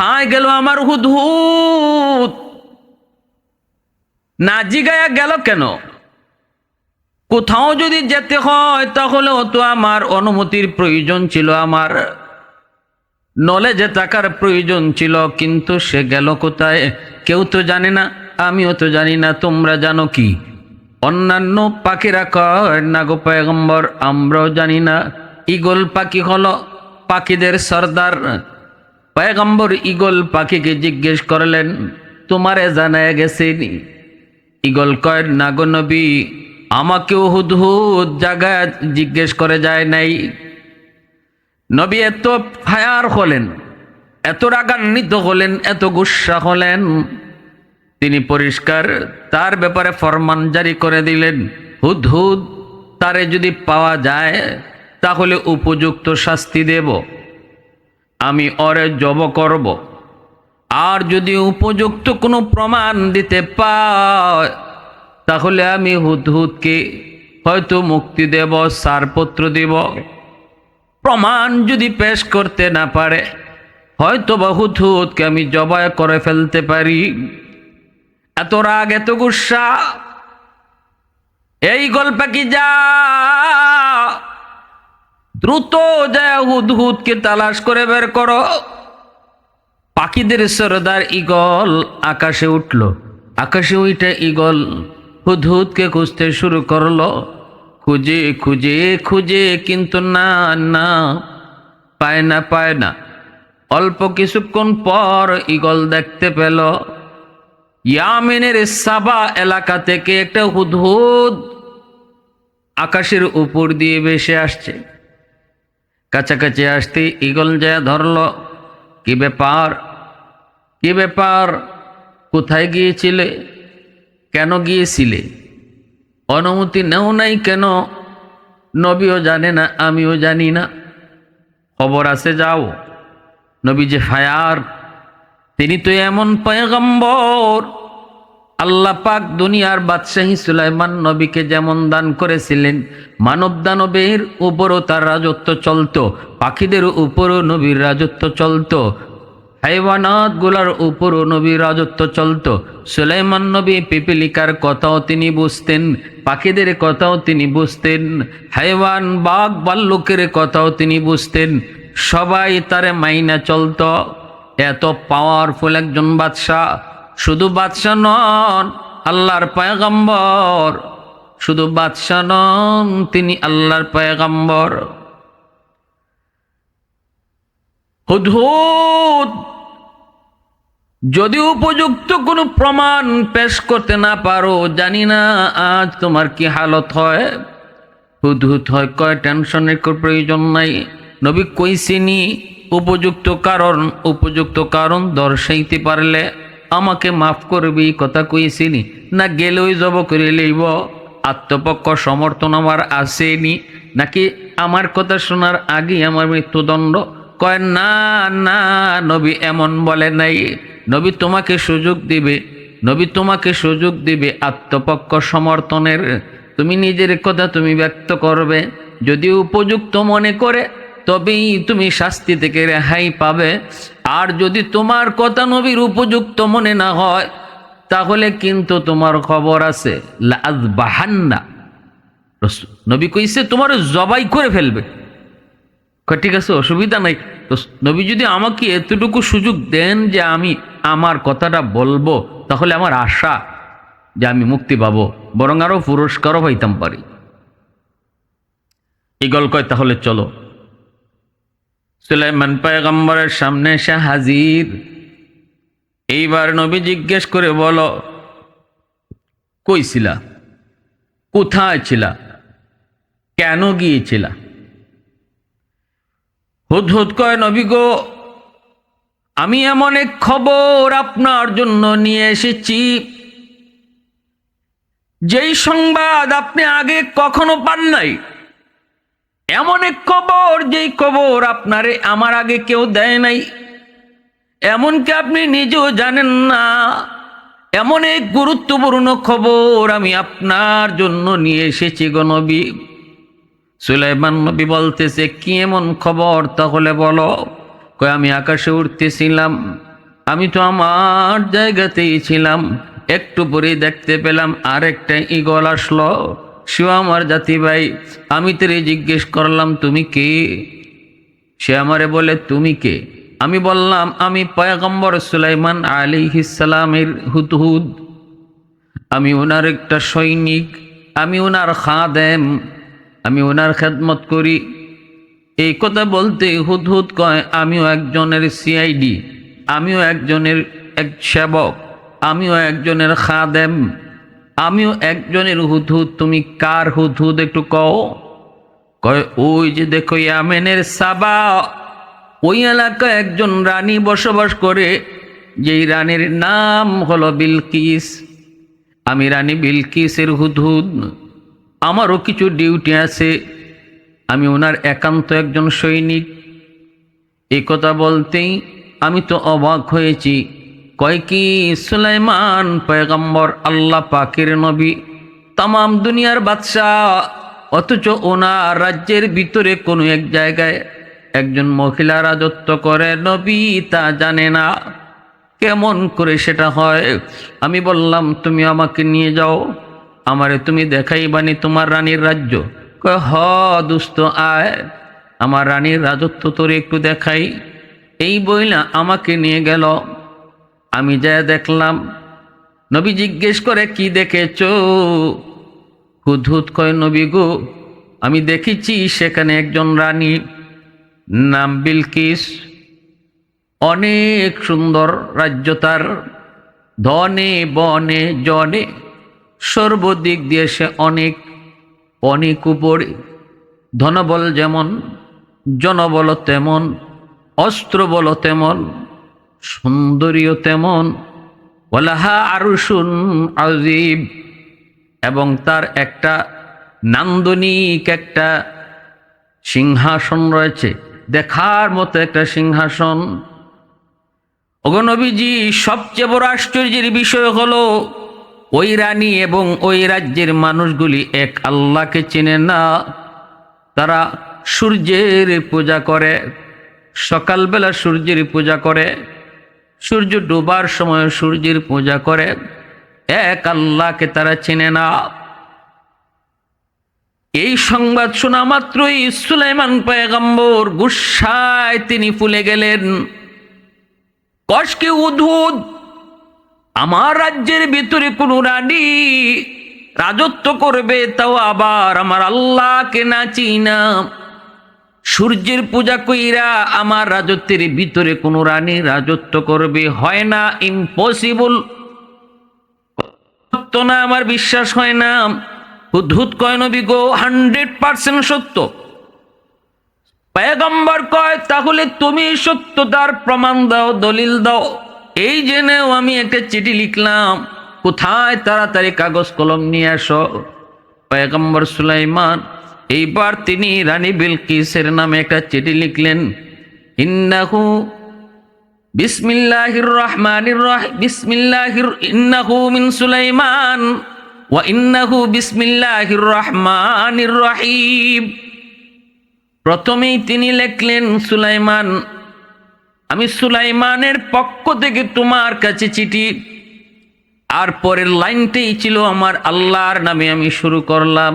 High গেল আমার হুদহুদ। না জিগায়া গেল কেন? কোথাও যদি যেতে হয়, তাহলেও তো আমার অনুমতির প্রয়োজন ছিল, আমার নলেজে থাকার প্রয়োজন ছিল, কিন্তু সে গেল কোথায়? কেউ তো জানে না, আমিও তো জানি না, তোমরা জানো কি? অন্যান্য পাখিরা কয়, না গো পয়গম্বর, আমরাও জানি না ইগল পাখি হলো পাখিদের সর্দার। পয়গম্বর ইগল পাখিকে জিজ্ঞেস করলেন, তোমারে জানায় গেছে নি? ইগল কয় না গো নবী আমাকেও হুদহুদ জায়গায় জিজ্ঞেস করে যায় নাই। নবী এত ফায়ার হলেন, এত রাগান্বিত হলেন, এত গুসা হলেন। তিনি পরিষ্কার তার ব্যাপারে ফরমান জারি করে দিলেন হুদ হুদ তারে যদি পাওয়া যায়, তাহলে উপযুক্ত শাস্তি দেব। আমি অরে জব করব। আর যদি উপযুক্ত কোনো প্রমাণ দিতে পায়, তাহলে আমি হুদহুদকে হয়তো মুক্তি দেব, সারপত্র দেব। প্রমাণ যদি পেশ করতে না পারে, হয়তো বা হুদহুদকে আমি জবাই করে ফেলতে পারি। এত রাগ, এত গুসা, এই গল্পে কি যা দ্রুত যায় হুদহুদকে তালাশ করে বের করো। পাখিদের সরদার ইগল আকাশে উঠল। আকাশে উঠে ইগল হুদহুদকে খুঁজতে শুরু করল। খুঁজে খুঁজে খুঁজে কিন্তু না না, পায় না পায় না। অল্প কিছুক্ষণ পর ইগল দেখতে পেল, ইয়ামিনের সাবা এলাকা থেকে একটা হুদহুদ আকাশের উপর দিয়ে ভেসে আসছে। কাছাকাছি আসতে ইগল যা ধরল, কি ব্যাপার? কি ব্যাপার? কোথায় গিয়েছিলে? কেন গিয়েছিলে? অনুমতি নেও নাই কেন? নবীও জানে না, আমিও জানি না। খবর আছে যাও। নবী যে ফায়ার, তিনি তো এমন পয়গম্বর। আল্লাহ পাক দুনিয়ার বাদশাহী সুলাইমান নবীকে যেমন দান করেছিলেন মানব দানবের উপরও তার রাজত্ব চলত, পাখিদের উপরও নবীর রাজত্ব চলত, হাইওয়ানাতগুলার উপরও নবীর রাজত্ব চলত। সুলাইমান নবী পিপিলিকার কথাও তিনি বুঝতেন, পাখিদের কথাও তিনি বুঝতেন, হাইওয়ান বাঘ বাল্লুকের কথাও তিনি বুঝতেন। সবাই তারে মাইনা চলতো। এত পাওয়ারফুল একজন বাদশাহ। শুধু বাদশাহ নন, আল্লাহর পয়গম্বর। শুধু বাদশাহ নন, তিনি আল্লাহর পয়গম্বর। হুদহুদ, যদি উপযুক্ত কোনো প্রমাণ পেশ করতে না পারো, জানি না আজ তোমার কি হালত হয়। হুদহুদ হয়, কয় টেনশনের প্রয়োজন নাই। নবী কইসিনি, উপযুক্ত কারণ উপযুক্ত কারণ দর্শাইতে পারলে। আমাকে মাফ করবি কথা কইসিনি না গেলেই জব করে লইব, আত্মপক্ষ সমর্থন আমার আসেনি। নাকি আমার কথা শোনার আগে আমার মৃত্যুদণ্ড? কয়, না না, নবী এমন বলে নাই। নবী তোমাকে সুযোগ দিবে, নবী তোমাকে সুযোগ দিবে আত্মপক্ষ সমর্থনের। তুমি নিজের কথা তুমি ব্যক্ত করবে, যদি উপযুক্ত মনে করে, তবেই তুমি শাস্তি থেকে রেহাই পাবে। আর যদি তোমার কথা নবীর উপযুক্ত মনে না হয়, তাহলে কিন্তু তোমার খবর আছে লাজ বাহান্না নবী কইছে, তোমার জবাই করে ফেলবে। ঠিক আছে, অসুবিধা নাই। তো নবী যদি আমাকে এতটুকু সুযোগ দেন যে আমি আমার কথাটা বলব, তাহলে আমার আশা যে আমি মুক্তি পাবো, বরং আরও পুরস্কারও পাইতাম পারি। ইগল কয় তাহলে চলো। সুলাইমান পায়গম্বরের সামনে এসে হাজির। এইবার নবী জিজ্ঞেস করে বলো কইছিলা কোথায় ছিলা? কেন গিয়েছিলা? হুদ হুদ কয়, নবী গো, আমি এমন এক খবর আপনার জন্য নিয়ে এসেছি। যেই সংবাদ আপনি আগে কখনো পান নাই এমন এক খবর যেই খবর আপনারে আমার আগে কেউ দেয় নাই। এমনকি আপনি নিজেও জানেন না, এমন এক গুরুত্বপূর্ণ খবর আমি আপনার জন্য নিয়ে এসেছি গো নবী। সুলাইমান নবী বলতেছে, কি এমন খবর তাহলে বলো? কই আমি আকাশে উঠতেছিলাম আমি তো আমার জায়গাতেই ছিলাম, একটু পরেই দেখতে পেলাম আরেকটা ইগল আসলো। সেও আমার জাতি ভাই, আমি তোরে জিজ্ঞেস করলাম, তুমি কে? সে আমারে বলে, তুমি কে? আমি বললাম, আমি পয়গম্বর সুলাইমান আলী ইসালামের হুতহুদ আমি ওনার একটা সৈনিক, আমি ওনার খাদেম, আমি ওনার খেদমত করি। এই কথা বলতে হুদহুদ কয়, আমিও একজনের সিআইডি, আমিও একজনের এক সেবক, আমিও একজনের খাদেম। আমিও একজনের হুদহুদ, তুমি কার হুদহুদ একটু কও? কয়, ওই যে দেখো ইয়ামেনের সাবা, ওই এলাকায় একজন রানী বসবাস করে, যেই রানীর নাম হলো বিলকিস। আমি রানী বিলকিসের হুদহুদ, আমারও কিছু ডিউটি আছে, আমি ওনার একান্ত একজন সৈনিক। এ কথা বলতেই আমি তো অবাক হয়েছি। কয় কি, সুলাইমান, পয়গম্বর, আল্লাহ পাকের নবী তাম দুনিয়ার বাদশাহ, অথচ ওনার রাজ্যের ভিতরে কোনো এক জায়গায় একজন মহিলা রাজত্ব করে নবী তা জানে না। কেমন করে সেটা হয়? আমি বললাম, তুমি আমাকে নিয়ে যাও, আমারে তুমি দেখাই বানি তোমার রানীর রাজ্য। হ দুস্থ আয়, আমার রানীর রাজত্ব তোরে একটু দেখাই। এই বইলা আমাকে নিয়ে গেল। আমি যা দেখলাম, নবী জিজ্ঞেস করে, কি দেখেছ? হুদহুদ কয়, নবী গো, আমি দেখেছি সেখানে একজন রানী, নাম বিলকিস। অনেক সুন্দর রাজ্য তার। ধনে, বনে, জনে, সর্বদিক দিয়ে সে অনেক অনেক উপরে। ধনবল যেমন, জনবল তেমন অস্ত্র বল তেমন সুন্দরীও তেমন ওলাহা আরুসুন আজিব এবং তার একটা নান্দনিক একটা সিংহাসন রয়েছে, দেখার মতো একটা সিংহাসন। অগনবীজি সবচেয়ে বড় আশ্চর্যের বিষয় হলো, ওই রানী এবং ওই রাজ্যের মানুষগুলি এক আল্লাহকে চেনে না। তারা সূর্যের পূজা করে, সকালবেলা সূর্যের পূজা করে সূর্য ডোবার সময় সূর্যের পূজা করে। এক আল্লাহকে তারা চেনে না। এই সংবাদ শোনা মাত্রই সুলাইমান পয়গম্বর গুসায় তিনি ফুলে গেলেন। কষকে উদ্ভুত। আমার রাজ্যের ভিতরে কোন রানী রাজত্ব করবে, তাও আবার আমার আল্লাহকে না চিনা। সূর্যের পূজা কইরা আমার রাজত্বের ভিতরে কোন রানী রাজত্ব করবে, হয় না ইম্পসিবল সত্য না, আমার বিশ্বাস হয় না। হুদহুদ কয় নবী গো হান্ড্রেড পার্সেন্ট সত্য। পায়গম্বর কয়, তাহলে তুমি সত্যতার প্রমাণ দাও, দলিল দাও। এই জেনেও আমি একটা চিঠি লিখলাম, কোথায় তাড়াতাড়ি কাগজ কলম নিয়ে আসো? পয়গম্বর সুলাইমান এইবার তিনি রানী বিলকিসের নামে একটা চিঠি লিখলেন, ইন্নাহু বিসমিল্লাহির রহমানির রহ, বিসমিল্লাহির, ইন্নাহু মিন সুলাইমান, ওয়া ইন্নাহু বিসমিল্লাহির রহমানির রহিম। প্রথমেই তিনি লিখলেন, সুলাইমান, আমি সুলাইমানের পক্ষ থেকে তোমার কাছে চিঠি, আর পরের লাইনটাই ছিল আমার আল্লাহর নামে আমি শুরু করলাম।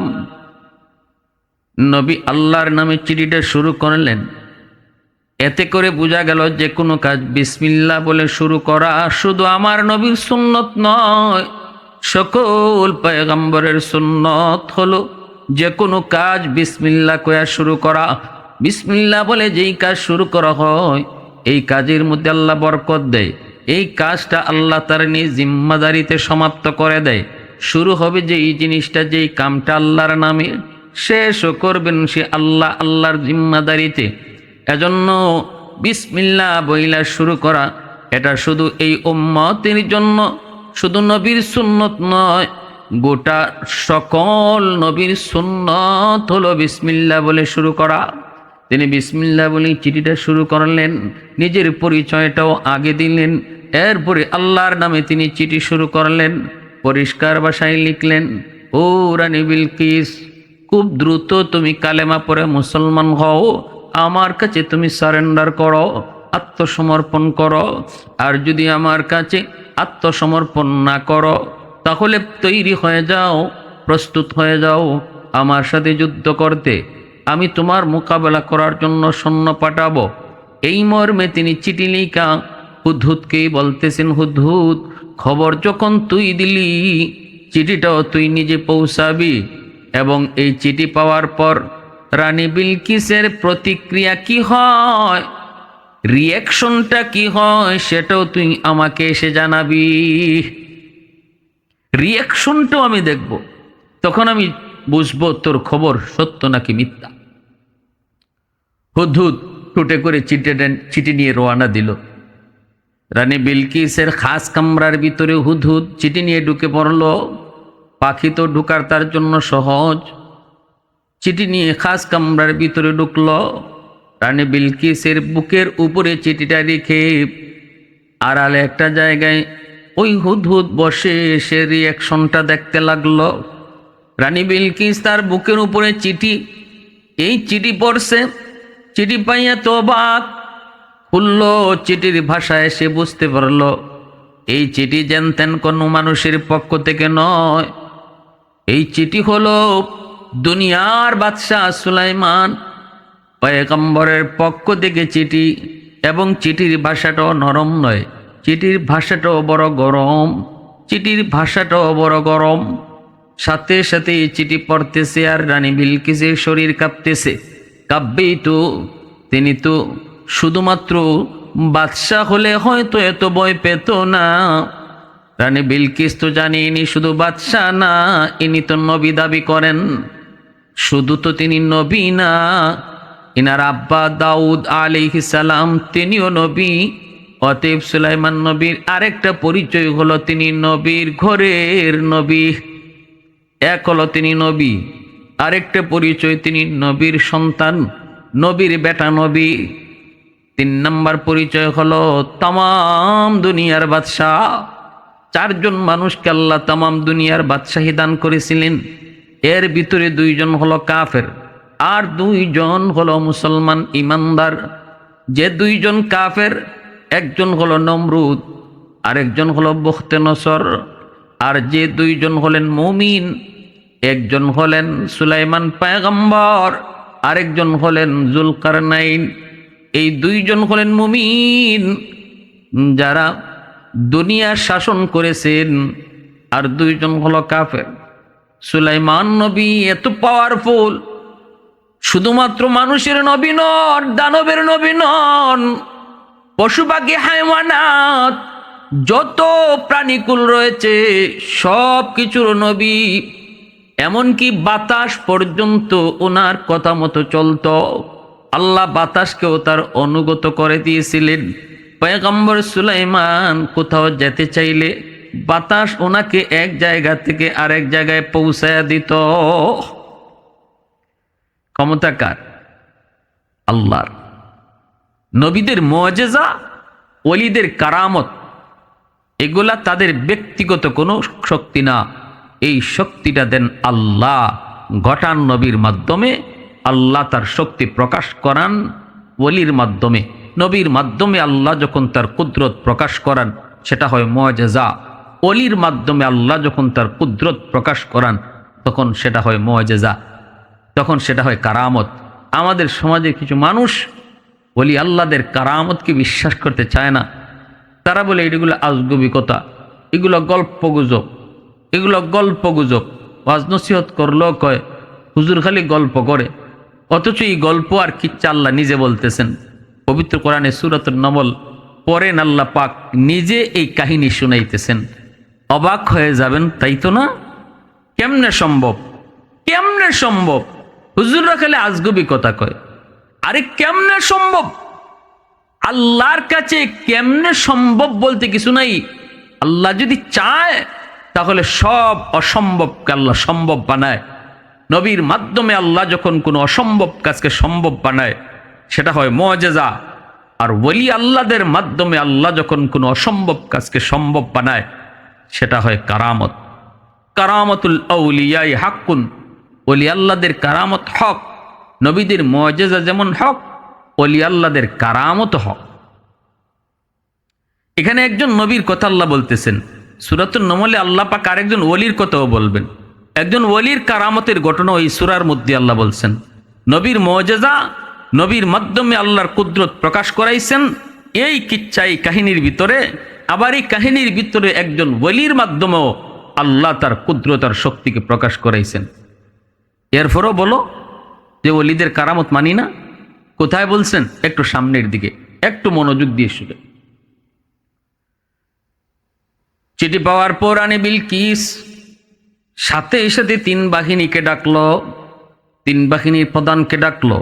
নবী আল্লাহর নামে চিঠিটা শুরু করলেন। এতে করে বোঝা গেল যে কোনো কাজ বিসমিল্লা বলে শুরু করা শুধু আমার নবীর সুন্নত নয়, সকল পয়গম্বরের সুন্নত হলো যে কোনো কাজ বিসমিল্লা কয়া শুরু করা। বিসমিল্লা বলে যেই কাজ শুরু করা হয়, এই কাজের মধ্যে আল্লাহ বরকত দেয়। এই কাজটা আল্লাহ তার নিজ জিম্মাদারিতে সমাপ্ত করে দেয়। শুরু হবে যে এই জিনিসটা, যেই কামটা আল্লাহর নামে শেষও করবেন সে আল্লাহ, আল্লাহর জিম্মাদারিতে। এজন্য বিসমিল্লা বইলা শুরু করা, এটা শুধু এই উম্মতের জন্য, শুধু নবীর সুন্নত নয়, গোটা সকল নবীর সুন্নত হলো বিসমিল্লা বলে শুরু করা। তিনি বিসমিল্লা বলে চিঠিটা শুরু করলেন, নিজের পরিচয়টাও আগে দিলেন, এরপরে আল্লাহর নামে তিনি চিঠি শুরু করলেন, পরিষ্কার ভাষায় লিখলেন, ও রানী বিলকিস খুব দ্রুত তুমি কালেমা পরে মুসলমান হও। আমার কাছে তুমি সারেন্ডার করো, আত্মসমর্পণ করো। আর যদি আমার কাছে আত্মসমর্পণ না করো, তাহলে তৈরি হয়ে যাও, প্রস্তুত হয়ে যাও। আমার সাথে যুদ্ধ করতে আমি তোমার মোকাবেলা করার জন্য সৈন্য পাঠাবো। এই মর্মে তিনি চিঠি লিখা হুদহুদকেই বলতেছেন, হুদহুদ, খবর যখন তুই দিলি, চিঠিটাও তুই নিজে পৌঁছাবি। এবং এই চিঠি পাওয়ার পর, রানী বিলকিসের প্রতিক্রিয়া কি হয়? রিয়াকশনটা কি হয় সেটাও তুই আমাকে এসে জানাবি। রিয়াকশনটাও আমি দেখব। তখন আমি বুঝব তোর খবর সত্য নাকি মিথ্যা। হুদহুদ টুটে করে চিঠি চিঠি নিয়ে রওয়ানা দিল। রানী বিলকিসের খাস কামরার ভিতরে হুদহুদ চিঠি নিয়ে ঢুকে পড়ল। পাখি তো ঢুকার তার জন্য সহজ। চিঠি নিয়ে খাস কামরার ভিতরে ঢুকল। রানী বিলকিসের বুকের উপরে চিঠিটা রেখে আড়ালে একটা জায়গায় ওই হুদহুদ বসে সে রিয়াকশনটা দেখতে লাগল। রানী বিলকিস তার বুকের উপরে চিঠি। এই চিঠি পড়ছে। চিঠি পাইয়া তো বাক খুলল, চিঠির ভাষায় সে বুঝতে পারল। এই চিঠি জানতেন কোনো মানুষের পক্ষ থেকে নয়। এই চিঠি হলো দুনিয়ার বাদশাহ সুলাইমান পয়গম্বরের পক্ষ থেকে চিঠি এবং চিঠির ভাষাটাও নরম নয়। চিঠির ভাষাটাও বড় গরম। চিঠির ভাষাটাও বড় গরম। সাথে সাথে এই চিঠি পড়তেছে আর রানী বিলকিসের শরীর কাঁপতেছে। কাব্যেই তো তিনি তো শুধুমাত্র বাদশাহ হলে হয়তো এত ভয় পেত না। রানী বিলকিস তো জানি ইনি শুধু বাদশাহ না, ইনি তো নবী দাবি করেন। শুধু তো তিনি নবী না, ইনার আব্বা দাউদ আলিহি সালাম তিনিও নবী। অতএব সুলাইমান নবীর আরেকটা পরিচয় হলো তিনি নবীর ঘরের নবী। এক হলো তিনি নবী, আরেকটা পরিচয় তিনি নবীর সন্তান, নবীর বেটা নবী। তিন নম্বর পরিচয় হলো তাম দুনিয়ার বাদশাহ। চারজন মানুষকে আল্লাহ তাম দুনিয়ার বাদশাহী দান করেছিলেন। এর ভিতরে দুইজন হলো কাফের, আর দুইজন হলো মুসলমান ইমানদার। যে দুইজন কাফের, একজন হলো নমরুদ, আরেকজন হলো বখতে নসর, আর যে দুইজন হলেন মমিন, একজন হলেন সুলাইমান পায়গম্বর, আরেকজন হলেন জুলকারনাইন। এই দুইজন হলেন মুমিন, যারা দুনিয়া শাসন করেছেন আর দুইজন হলো কাফের। সুলাইমান নবী এত পাওয়ারফুল শুধুমাত্র মানুষের নবী নন, দানবের নবী নন পশু পাখি হাইওয়ানাত, যত প্রাণীকুল রয়েছে সব কিছুর নবী। এমনকি বাতাস পর্যন্ত ওনার কথা মতো চলত। আল্লাহ বাতাসকেও তার অনুগত করে দিয়েছিলেন। পয়গম্বর সুলাইমান কোথাও যেতে চাইলে বাতাস ওনাকে এক জায়গা থেকে আরেক জায়গায় পৌঁছায়া দিত। ক্ষমতাকার আল্লাহর। নবীদের মজেজা অলিদের কারামত, এগুলা তাদের ব্যক্তিগত কোনো শক্তি না। এই শক্তিটা দেন আল্লাহ। ঘটান নবীর মাধ্যমে, আল্লাহ তার শক্তি প্রকাশ করান ওলির মাধ্যমে। নবীর মাধ্যমে আল্লাহ যখন তার কুদরত প্রকাশ করান, সেটা হয় মজেজা। অলির মাধ্যমে আল্লাহ যখন তার কুদরত প্রকাশ করান, তখন সেটা হয় মজেজা। তখন সেটা হয় কারামত। আমাদের সমাজে কিছু মানুষ বলি আল্লাহদের কারামতকে বিশ্বাস করতে চায় না। তারা বলে, এগুলো আজগবিকতা, এগুলো গল্প গুজব এগুলো গল্প গুজব ওয়াজ নসিহত করলেও কয়, হুজুর খালি গল্প করে, অথচ এই গল্প আর কিচ্ছা আল্লাহ নিজে বলতেছেন। পবিত্র কোরআনে সুরতুল নমল পরেন আল্লাহ পাক, নিজে এই কাহিনী শুনাইতেছেন। অবাক হয়ে যাবেন, তাই তো না? কেমনে সম্ভব? কেমনে সম্ভব? হুজুররা খালি আজগবি কথা কয়। আরে কেমনে সম্ভব? আল্লাহর কাছে কেমনে সম্ভব বলতে কিছু নাই। আল্লাহ যদি চায়, তাহলে সব অসম্ভবকে আল্লাহ সম্ভব বানায়। নবীর মাধ্যমে আল্লাহ যখন কোনো অসম্ভব কাজকে সম্ভব বানায় সেটা হয় মজেজা। আর ওলি আল্লাদের মাধ্যমে আল্লাহ যখন কোনো অসম্ভব কাজকে সম্ভব বানায়, সেটা হয় কারামত। কারামতুল আউলিয়াই হাক্কুন। ওলি আল্লাহদের কারামত হক। নবীদের মজেজা যেমন হক অলি আল্লাহদের কারামত হক। এখানে একজন নবীর কথা আল্লাহ বলতেছেন। সুরাতুল নমলে আল্লাহ পাক আরেকজন ওলির কথাও বলবেন। একজন ওলির কারামতের ঘটনা ওই সুরার মধ্যে আল্লাহ বলছেন। নবীর মজেজা নবীর মাধ্যমে আল্লাহর কুদরত প্রকাশ করাইছেন। এই কিচ্ছাই কাহিনীর ভিতরে আবার এই কাহিনীর ভিতরে একজন ওলির মাধ্যমেও আল্লাহ তার কুদরতার শক্তিকে প্রকাশ করাইছেন। এরপরও বলো যে ওলিদের কারামত মানি না। কোথায় বলছেন? একটু সামনের দিকে, একটু মনোযোগ দিয়ে শুনে। চিঠি পাওয়ার পর আনি বিলকিস, সাথে সাথে তিন বাহিনীকে ডাকলো, তিন বাহিনীর প্রধানকে ডাকলো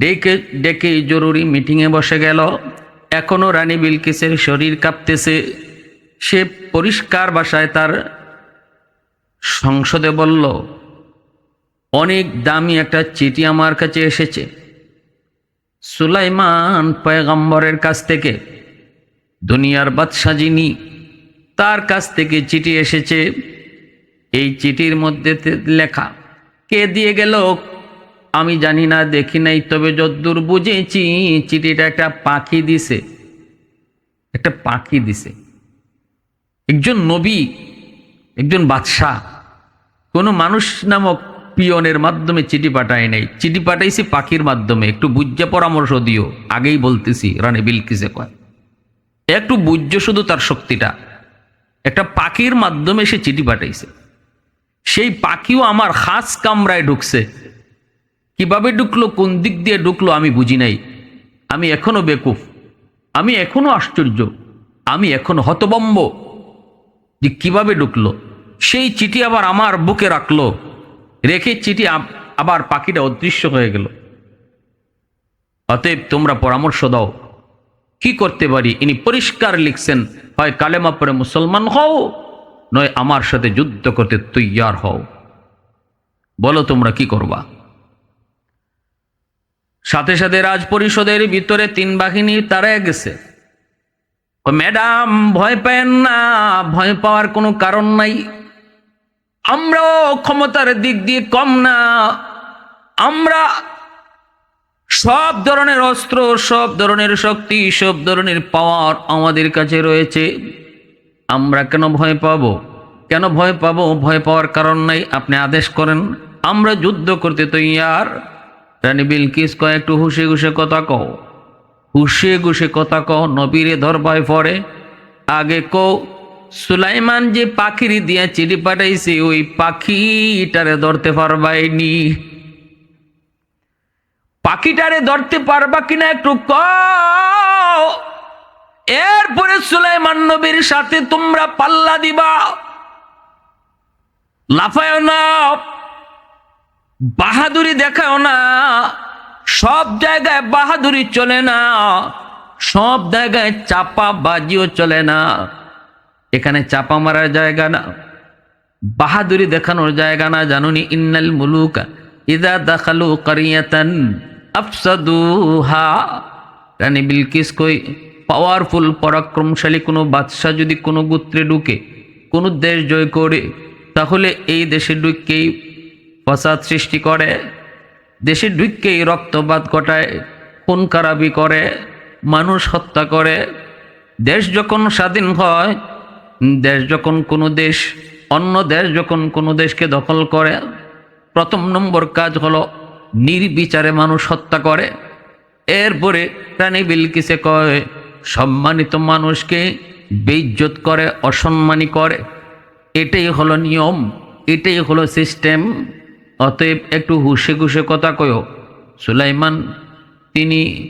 ডেকে ডেকে জরুরি মিটিংয়ে বসে গেল। এখনও রানী বিলকিসের শরীর কাঁপতেছে। সে পরিষ্কার ভাষায় তার সংসদে বলল, অনেক দামি একটা চিঠি আমার কাছে এসেছে। সুলাইমান পয়গম্বরের কাছ থেকে, দুনিয়ার বাদশা যিনি, তার কাছ থেকে চিঠি এসেছে। এই চিঠির মধ্যে লেখা, কে দিয়ে গেল আমি জানি না, দেখি নাই, তবে যদ্দূর বুঝেছি, চিঠিটা একটা পাখি দিছে। একটা পাখি দিছে। একজন নবী, একজন বাদশাহ, কোনো মানুষ নামক পিয়নের মাধ্যমে চিঠি পাঠায় নাই। চিঠি পাঠাইছি পাখির মাধ্যমে, একটু বুঝে পরামর্শ দিও, আগেই বলতেছি, রানী বিলকিসে কয়। একটু বুঝ্য শুধু তার শক্তিটা। একটা পাখির মাধ্যমে সে চিঠি পাঠাইছে। সেই পাখিও আমার খাস কামরায় ঢুকছে। কীভাবে ঢুকলো, কোন দিক দিয়ে ঢুকলো আমি বুঝি নাই। আমি এখনও বেকুফ। আমি এখনও আশ্চর্য। আমি এখনও হতবম্ব। যে কীভাবে ঢুকলো? সেই চিঠি আবার আমার বুকে রাখল। রেখে চিঠি আবার পাখিটা অদৃশ্য হয়ে গেল। অতএব তোমরা পরামর্শ দাও। কি করতে পারি? ইনি পরিষ্কার লিখছেন, হয় কালেমা পরে মুসলমান হও, নয় আমার সাথে যুদ্ধ করতে তৈয়ার হও। বলো তোমরা কি করবা? সাথে সাথে রাজ পরিষদের ভিতরে তিন বাহিনী তারা গেছে। ম্যাডাম, ভয় পেন না, ভয় পাওয়ার কোনো কারণ নাই। আমরাও ক্ষমতার দিক দিয়ে কম না। আমরা সব ধরনের অস্ত্র, সব ধরনের শক্তি, সব ধরনের পাওয়ার আমাদের কাছে রয়েছে। আমরা কেন ভয় পাবো? কেন ভয় পাবো? ভয় পাওয়ার কারণ নাই, আপনি আদেশ করেন। আমরা যুদ্ধ করতে তৈয়ার। রানী বিলকিস কয়, একটু হুসে ঘুষে কথা কও। হুসে ঘুষে কথা কও, নবীরে ধরবায় পড়ে আগে কও, সুলাইমান যে পাখিরি দিয়া চিঠি পাঠাইছে, ওই পাখিটারে ধরতে পারবাইনি। পাখিটারে ধরতে পারবা কিনা একটু ক এরপরে সুলাইমান নবীর সাথে তোমরা পাল্লা দিবা। লাফায় না। বাহাদুরি দেখাও না, সব জায়গায় বাহাদুরি চলে না, সব জায়গায় চাপা বাজিও চলে না। এখানে চাপা মারার জায়গা না, বাহাদুরি দেখানোর জায়গা না, জানুনি ইন্নাল মুলুকা ইদা দাখালু কারিয়াতান আফসাদুহা। রানী বিলকিস কই পাওয়ারফুল পরাক্রমশালী কোনো বাদশাহ যদি কোনো গোত্রে ঢুকে, কোনো দেশ জয় করে, তাহলে এই দেশে ঢুককেই ফসাদ সৃষ্টি করে, দেশে ঢুককেই রক্তপাত ঘটায়, খুন খারাপি করে, মানুষ হত্যা করে। দেশ যখন স্বাধীন হয়, দেশ যখন কোনো দেশ, অন্য দেশ যখন কোনো দেশকে দখল করে, প্রথম নম্বর কাজ হলো নির্বিচারে মানুষ হত্যা করে। এরপরে রানী বিলকিসে কয়, সম্মানিত মানুষকে বেইজ্জত করে, অসম্মানী করে। এটাই হলো নিয়ম, এটাই হলো সিস্টেম। অতএব একটু হুসে ঘুষে কথা কয়ো। সুলাইমান, তিনি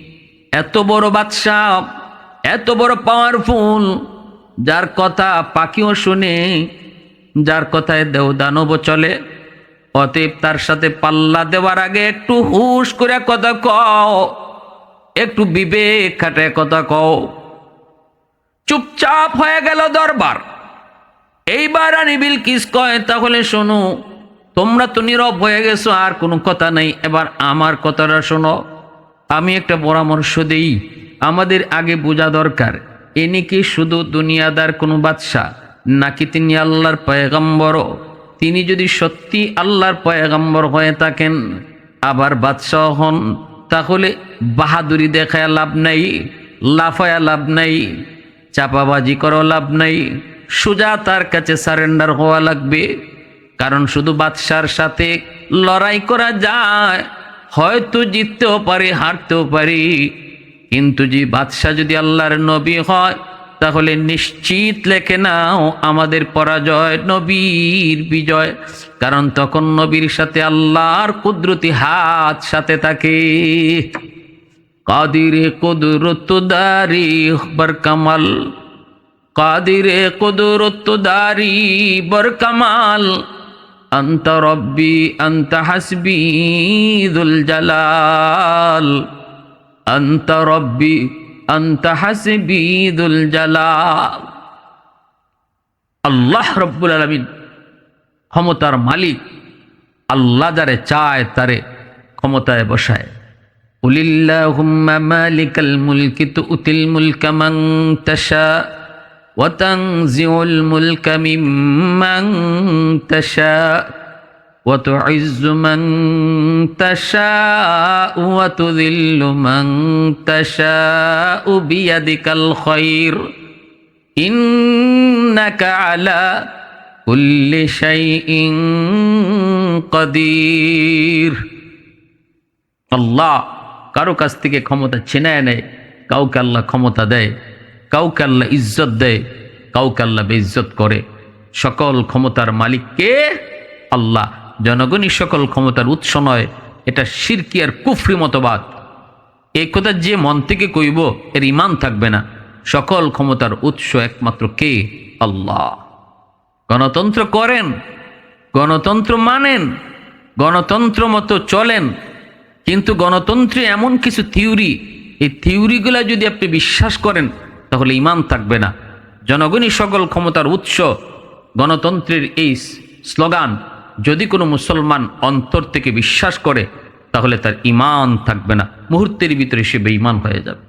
এত বড় বাদশাহ, এত বড় পাওয়ারফুল যার কথা পাখিও শুনে, যার কথায় দেও দানব চলে। অতএব তার সাথে পাল্লা দেওয়ার আগে একটু হুশ করে কথা কও। একটু বিবেক খাটে কথা কও। চুপচাপ হয়ে গেল দরবার। এইবার রানী বিলকিস কয়, তাহলে শোনো তোমরা তো নীরব হয়ে গেছো, আর কোনো কথা নেই। এবার আমার কথাটা শোনো। আমি একটা পরামর্শ দেই। আমাদের আগে বোঝা দরকার ইনি কি শুধু দুনিয়াদার কোনো বাদশাহ নাকি তিনি আল্লাহর পয়গম্বরও? তিনি যদি সত্যি আল্লাহর পয়গম্বর হয়ে থাকেন, আবার বাদশাহ হন, তাহলে বাহাদুরি দেখায় লাভ নাই, লাফায়া লাভ নাই, চাপাবাজি করো লাভ নাই, সোজা তার কাছে সারেন্ডার হওয়া লাগবে। কারণ শুধু বাদশার সাথে লড়াই করা যায়। হয়তো জিততেও পারি, হারতেও পারি। কিন্তু যে বাদশাহ যদি আল্লাহর নবী হয়, তাহলে নিশ্চিত লেখে নাও, আমাদের পরাজয় নবীর বিজয়। কারণ তখন নবীর সাথে আল্লাহর কুদরতি হাত সাথে থাকে। কাদিরে কুদরত দারি বর কামাল। কাদিরে কুদরত দারি বর কামাল। আন্ত রব্বি, আন্ত হাসবি, দুল জালাল। আন্ত রব্বি, আন্ত হাসবি, দুল জালাল। আল্লাহ রব্বুল আলমিন ক্ষমতার মালিক, আল্লাহ যারে চায় তারে ক্ষমতায় বসায়। উলিল্লাহুম্মা মালিকাল মুলকি, তুতিল মুলকা মান তাশা। وتنزع الملك ممن تشاء وتعز من تشاء وتذل من تشاء بيدك الخير إنك على كل شيء قدير আল্লাহ কারো কাছ থেকে ক্ষমতা ছিনায় নেয় কাউকে আল্লাহ ক্ষমতা দেয় কাউকে আল্লাহ ইজ্জত দেয় কাউকে আল্লাহ বেইজ্জত করে। সকল ক্ষমতার মালিককে আল্লাহ, জনগণই সকল ক্ষমতার উৎস নয়, এটা সিরকি আর কুফরি মতবাদ। এই কথা যে মন থেকে কইব, এর ইমান থাকবে না। সকল ক্ষমতার উৎস একমাত্র কে? আল্লাহ। গণতন্ত্র করেন, গণতন্ত্র মানেন, গণতন্ত্র মতো চলেন। কিন্তু গণতন্ত্রে এমন কিছু থিওরি, এই থিওরিগুলো যদি আপনি বিশ্বাস করেন তাহলে ইমান থাকবে না। জনগণই সকল ক্ষমতার উৎস। গণতন্ত্রের এই স্লোগান, যদি কোনো মুসলমান অন্তর থেকে বিশ্বাস করে, তাহলে তার ইমান থাকবে না। মুহূর্তের ভিতরে সে বেঈমান হয়ে যাবে।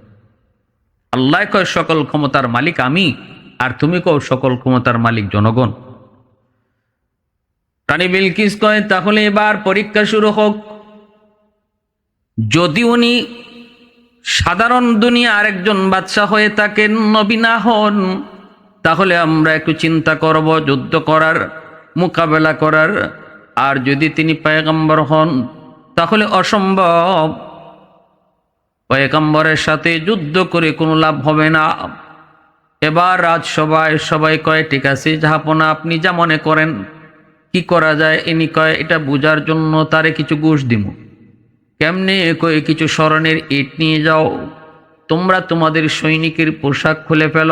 আল্লাহ কয়, সকল ক্ষমতার মালিক আমি, আর তুমি কও, সকল ক্ষমতার মালিক জনগণ। রানী বিলকিস কয়, তাহলে এবার পরীক্ষা শুরু হোক। যদি উনি সাধারণ দুনিয়া আরেকজন বাদশাহ হয়ে থাকেন, নবী না হন। তাহলে আমরা একটু চিন্তা করব, যুদ্ধ করার, মোকাবেলা করার। আর যদি তিনি পয়গম্বর হন, তাহলে অসম্ভব। পয়গম্বরের সাথে যুদ্ধ করে কোনো লাভ হবে না। এবার রাজসভায় সবাই কয়, ঠিক আছে যাহাপনা আপনি যা মনে করেন, কি করা যায়? ইনি কয়, এটা বোঝার জন্য তারে কিছু ঘুষ দিব কেমনে কয়ে কিছু স্মরণের ইট নিয়ে যাও? তোমরা তোমাদের সৈনিকের পোশাক খুলে ফেল।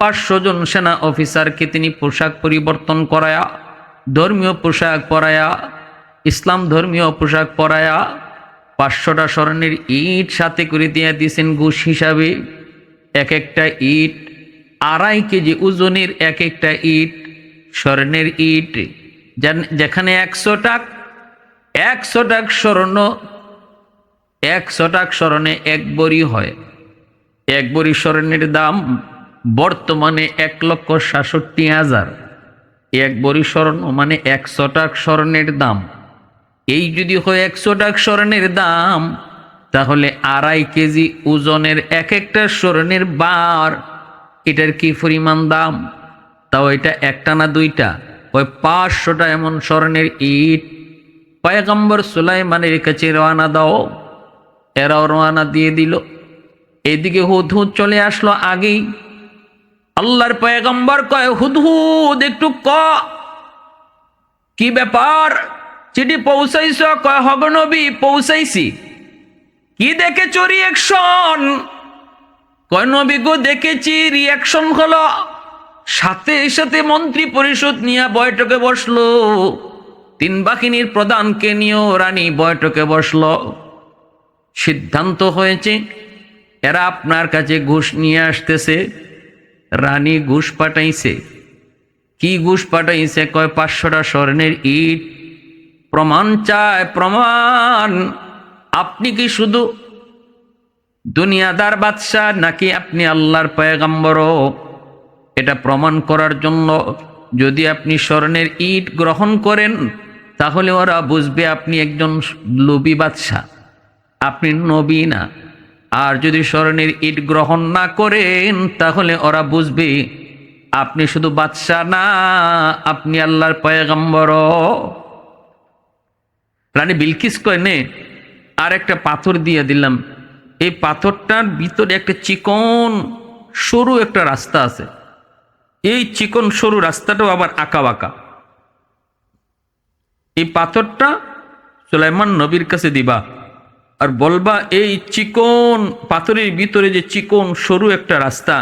পাঁচশো জন সেনা অফিসারকে তিনি পোশাক পরিবর্তন করায়া, ধর্মীয় পোশাক পরায়া, ইসলাম ধর্মীয় পোশাক পরায়া, পাঁচশোটা স্মরণের ইট সাথে করে দিয়ে দিয়েছেন ঘুষ হিসাবে। এক একটা ইট, আড়াই কেজি ওজনের এক একটা ইট, স্বর্ণের ইট যেখানে একশো টাক একশো টাক স্বর্ণ একশো টাক স্মরণে এক বড়ি হয়। এক বড়ি স্বর্ণের দাম বর্তমানে এক লক্ষ সাতষট্টি হাজার। এক বড়ি স্বর্ণ মানে একশো টাক স্বর্ণের দাম। এই যদি হয় একশো টাক স্বর্ণের দাম, তাহলে আড়াই কেজি ওজনের এক একটা স্বর্ণের বার, এটার কি পরিমাণ দাম? তাও এটা একটা না দুইটা। ওই পাঁচশোটা এমন স্বর্ণের ইট পয়গম্বর সুলাইমানের কাছে রওনা দাও। এরাও রওনা দিয়ে দিল। এদিকে হুদহুদ চলে আসলো আগেই। আল্লাহর পয়গম্বর কয় হুদহুদ একটু ক। কি ব্যাপার? চিঠি পৌঁছাইছ? কয় হব নবী, পৌঁছাইছি। কি দেখেছ রিয়াকশন কয়, নবী গো, দেখেছি রিয়াকশন হলো। সাথে সাথে মন্ত্রী পরিষদ নিয়ে বৈঠকে বসল। তিন বাহিনীর প্রধানকে নিয়েও রানী বৈঠকে বসল। সিদ্ধান্ত হয়েছে, এরা আপনার কাছে ঘুষ নিয়ে আসতেছে। রানী ঘুষ পাঠাইছে। কি ঘুষ পাঠাইছে? কয়, পাঁচশোটা স্বর্ণের ইট। প্রমাণ চায় প্রমাণ। আপনি কি শুধু দুনিয়াদার বাদশাহ, নাকি আপনি আল্লাহর পয়গাম্বরও? এটা প্রমাণ করার জন্য যদি আপনি স্বর্ণের ইট গ্রহণ করেন তাহলে ওরা বুঝবে আপনি একজন লোভী বাদশাহ আপনি নবী না। আর যদি স্মরণের ইট গ্রহণ না করেন, তাহলে ওরা বুঝবে আপনি শুধু বাদশাহ না, আপনি আল্লাহর পয়গম্বর রানী বিলকিস কয়নে আর একটা পাথর দিয়ে দিলাম। এই পাথরটার ভিতরে একটা চিকন, সরু একটা রাস্তা আছে। এই চিকন, সরু রাস্তাটাও আবার আঁকা বাঁকা এই পাথরটা সুলাইমান নবীর কাছে দিবা আর বলবা, এই চিকন পাথরের ভিতরে যে চিকন সরু একটা রাস্তা,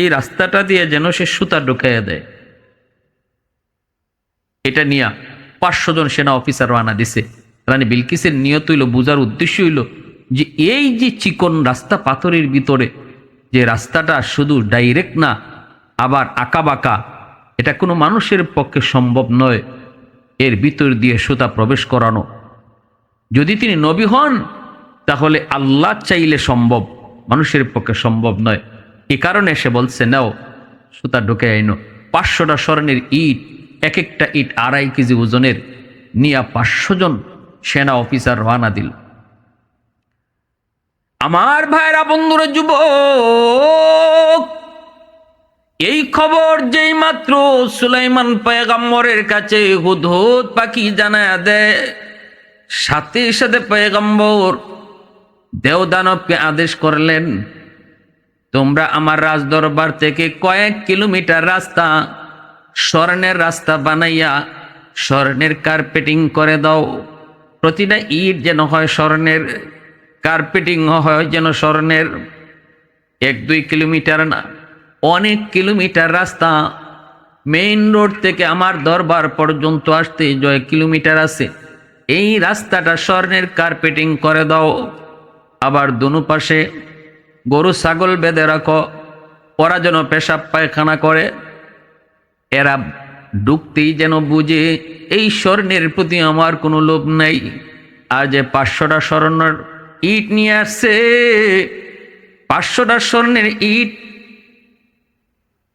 এই রাস্তাটা দিয়ে যেন সে সুতা ঢুকাইয়া দেয়। এটা নিয়া পাঁচশো জন সেনা অফিসার রানা দিছে। রানী বিলকিসের নিয়ত হইল, বুঝার উদ্দেশ্য হইল যে এই যে চিকন রাস্তা পাথরের ভিতরে, যে রাস্তাটা শুধু ডাইরেক্ট না, আবার আঁকা বাঁকা এটা কোনো মানুষের পক্ষে সম্ভব নয়। এর ভিতর দিয়ে সুতা প্রবেশ করানো। যদি তিনি নবী হন, তাহলে আল্লাহ চাইলে সম্ভব, মানুষের পক্ষে সম্ভব নয়। এ কারণে সে বলছে, নাও, সুতা ঢুকে আইনো। পাঁচশোটা স্বর্ণের ইট এক একটা ইট আড়াই কেজি ওজনের, নিয়া পাঁচশো জন সেনা অফিসার রওনা দিল। আমার ভাইরা, বন্ধুরা, যুবক! এই খবর যেই মাত্র সুলাইমান পয়গম্বরের কাছে হুদহুদ পাখি জানায় দেয়। সাথে সাথে পয়গম্বর দেওদানবকে আদেশ করলেন, তোমরা আমার রাজদরবার থেকে কয়েক কিলোমিটার রাস্তা, স্বর্ণের রাস্তা বানাইয়া স্বর্ণের কার্পেটিং করে দাও। প্রতিটা ইট যেন হয় স্বর্ণের, কার্পেটিং হয় যেন স্বর্ণের। এক দুই কিলোমিটার না অনেক কিলোমিটার রাস্তা। মেইন রোড থেকে আমার দরবার পর্যন্ত আসতে জয় কিলোমিটার আছে। এই রাস্তাটা স্বর্ণের কার্পেটিং করে দাও। আবার দুনো পাশে গরু, ছাগল বেঁধে রাখো। ওরা যেন পেশাব পায়খানা করে। এরা ঢুকতেই যেন বুঝে, এই স্বর্ণের প্রতি আমার কোনো লোভ নাই। আর যে পাঁচশোটা স্বর্ণের ইট নিয়ে আসছে। পাঁচশোটা স্বর্ণের ইট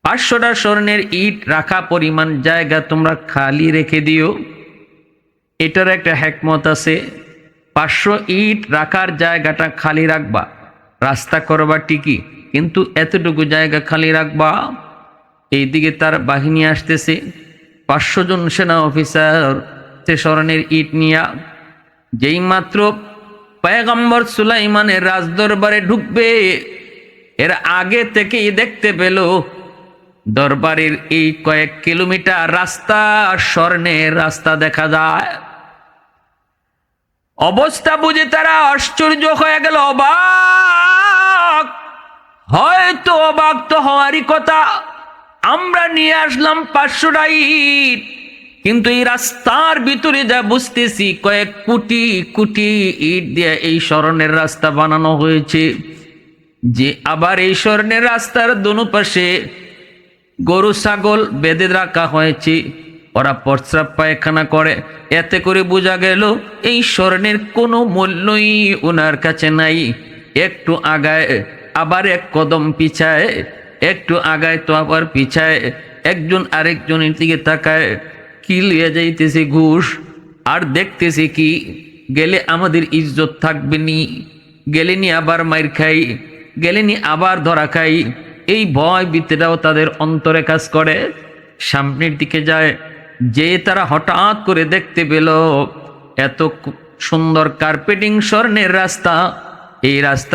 পাঁচশোটা স্বর্ণের ইট রাখা পরিমাণ জায়গা তোমরা খালি রেখে দিও। এটার একটা হ্যাকমত আছে। পাঁচশো ইট রাখার জায়গাটা খালি রাখবা। রাস্তা করবা ঠিকই, কিন্তু এতটুকু জায়গা খালি রাখবা। এইদিকে তার বাহিনী আসতেছে। পাঁচশো জন সেনা অফিসার সে স্মরণের ইট নিয়া। যেই মাত্র পয়গম্বর সুলাইমানের রাজদরবারে ঢুকবে, এর আগে থেকেই দেখতে পেল দরবারের এই কয়েক কিলোমিটার রাস্তা, স্বর্ণের রাস্তা দেখা যায়। অবস্থা বুঝে তারা আশ্চর্য হয়ে গেল, অবাক। হয়তো অবাক তো হওয়ারই কথা। আমরা নিয়ে আসলাম পাঁচশো ইট কিন্তু এই রাস্তার ভিতরে যা বুঝতেছি, কয়েক কোটি কোটি ইট দিয়ে এই স্মরণের রাস্তা বানানো হয়েছে। যে আবার এই স্বর্ণের রাস্তার দোনো পাশে গরু, ছাগল বেঁধে রাখা হয়েছে। ওরা প্রস্রাব পায়খানা করে। এতে করে বোঝা গেল, এই স্বর্ণের কোনো মূল্যই ওনার কাছে নাই। একটু আগায় আবার এক কদম পিছায়, একটু আগায় তো আবার পিছায়। একজন আরেকজনের দিকে তাকায়, কি লিয়ে যাইতেছে ঘুষ? আর দেখতেছে কি, গেলে আমাদের ইজ্জত থাকবে নি। গেলে আবার মাইর খাই, গেলে নি আবার ধরা খাই। এই ভয় বৃত্তিটাও তাদের অন্তরে কাজ করে। সামনের দিকে যায়, যে তারা হঠাৎ করে দেখতে পেল এত সুন্দর কার্পেটিং স্বর্ণের রাস্তা। এই রাস্তা